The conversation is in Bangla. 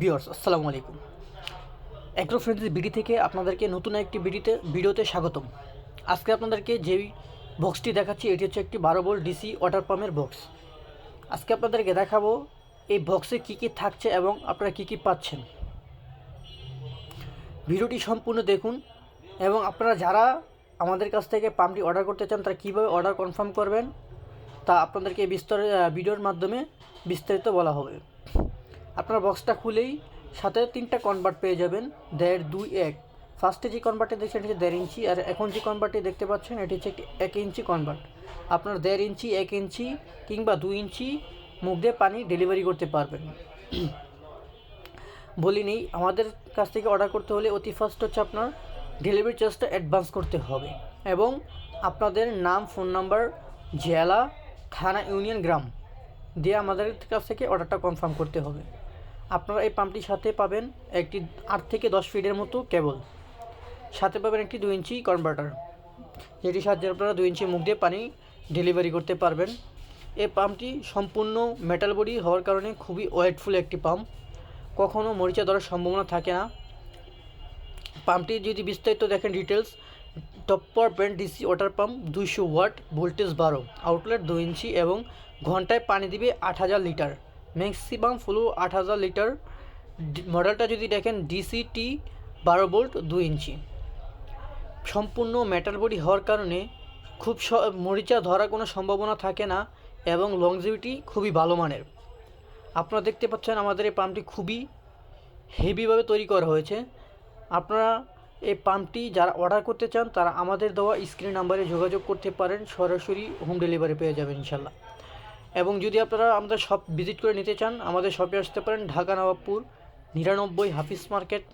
বিয়র্স আসসালামু আলাইকুম। অ্যাগ্রো ফ্রেন্ডলি বিডি থেকে আপনাদেরকে নতুন একটি বিডিতে, ভিডিওতে স্বাগতম। আজকে আপনাদেরকে যেই বক্সটি দেখাচ্ছি, এটি হচ্ছে একটি বারো বোল্ট ডিসি ওয়াটার পাম্পের বক্স আজকে আপনাদেরকে দেখাবো, এই বক্সে কী কী থাকছে এবং আপনারা কী কী পাচ্ছেন। ভিডিওটি সম্পূর্ণ দেখুন এবং আপনারা যারা আমাদের কাছ থেকে পাম্পটি অর্ডার করতে চান, তারা কীভাবে অর্ডার কনফার্ম করবেন, তা আপনাদেরকে বিস্তর ভিডিওর মাধ্যমে বিস্তারিত বলা হবে। আপনার বক্সটা খুলেই সাথে তিনটা কনভার্ট পেয়ে যাবেন, দেড়, দুই, এক। ফার্স্টে যে কনভার্টে দেখছেন, এটি দেড় ইঞ্চি, আর এখন যে কনভার্টটি দেখতে পাচ্ছেন, এটি হচ্ছে এক ইঞ্চি কনভার্ট আপনার দেড় ইঞ্চি, এক ইঞ্চি কিংবা দুই ইঞ্চি মুখ দিয়ে পানি ডেলিভারি করতে পারবেন। বলি নেই, আমাদের কাছ থেকে অর্ডার করতে হলে অতি ফার্স্ট হচ্ছে আপনার ডেলিভারি চার্জটা অ্যাডভান্স করতে হবে। এবং আপনাদের নাম ফোন নাম্বার জেলা, থানা ইউনিয়ন গ্রাম দিয়ে আমাদের কাছ থেকে অর্ডারটা কনফার্ম করতে হবে। আপনারা এই পাম্পটির সাথে পাবেন একটি আট থেকে দশ ফিটের মতো কেবল। সাথে পাবেন একটি দুই ইঞ্চি কনভার্টার যেটির সাহায্যে আপনারা দুই ইঞ্চি মুখ দিয়ে পানি ডেলিভারি করতে পারবেন। এই পাম্পটি সম্পূর্ণ মেটাল বডি হওয়ার কারণে খুবই ওয়েটফুল একটি পাম্প। কখনও মরিচা ধরার সম্ভাবনা থাকে না। পাম্পটি যদি বিস্তারিত দেখেন details Topper brand DC water pump দুইশো ওয়াট ভোল্টেজ বারো। আউটলেট দুই ইঞ্চি এবং ঘন্টায় পানি দিবে আট হাজার লিটার। ম্যাক্সিমাম ফ্লো আট হাজার লিটার। মডেলটা যদি দেখেন ডিসিটি বারো ভোল্ট দুই ইঞ্চি। সম্পূর্ণ মেটাল বডি হওয়ার কারণে খুব স মরিচা ধরার কোনো সম্ভাবনা থাকে না এবং লংজিভিটি খুবই ভালো মানের। আপনারা দেখতে পাচ্ছেন আমাদের এই পাম্পটি খুবই হেভিভাবে তৈরি করা হয়েছে। আপনারা এই পাম্পটি যারা অর্ডার করতে চান, তারা আমাদের দেওয়া স্ক্রিন নাম্বারে যোগাযোগ করতে পারেন। সরাসরি হোম ডেলিভারি পেয়ে যাবেন ইনশাল্লাহ। এবং যদি আপনারা আমাদের শপ ভিজিট করে নিতে চান, আমাদের শপে আসতে পারেন ঢাকা নবাবপুর, নিরানব্বই হাফিজ মার্কেট।